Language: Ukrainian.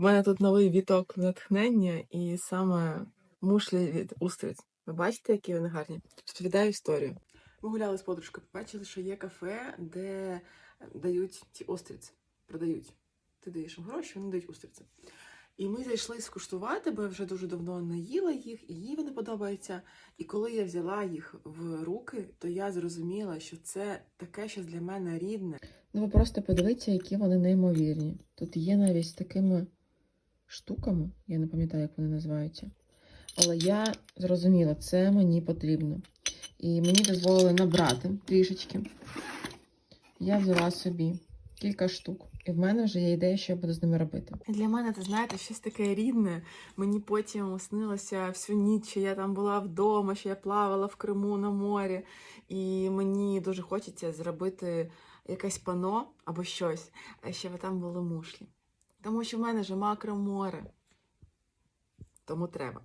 мене тут новий віток натхнення і саме мушлі від устриць. Ви бачите, які вони гарні? Розповідаю історію. Ми гуляли з подружкою, побачили, що є кафе, де дають ці устриці. Продають. Ти даєш їм гроші, вони дають устриці. І ми зайшли скуштувати, бо я вже дуже давно не їла їх, і їй вони подобаються. І коли я взяла їх в руки, то я зрозуміла, що це таке щось для мене рідне. Ну ви просто подивіться, які вони неймовірні. Тут є навіть такими штуками, я не пам'ятаю, як вони називаються. Але я зрозуміла, це мені потрібно. І мені дозволили набрати трішечки. Я взяла собі кілька штук. І в мене вже є ідея, що я буду з ними робити. Для мене, це знаєте, щось таке рідне. Мені потім снилося всю ніч, що я там була вдома, що я плавала в Криму на морі. І мені дуже хочеться зробити якесь пано або щось, щоб там були мушлі. Тому що в мене вже макро море. Тому треба.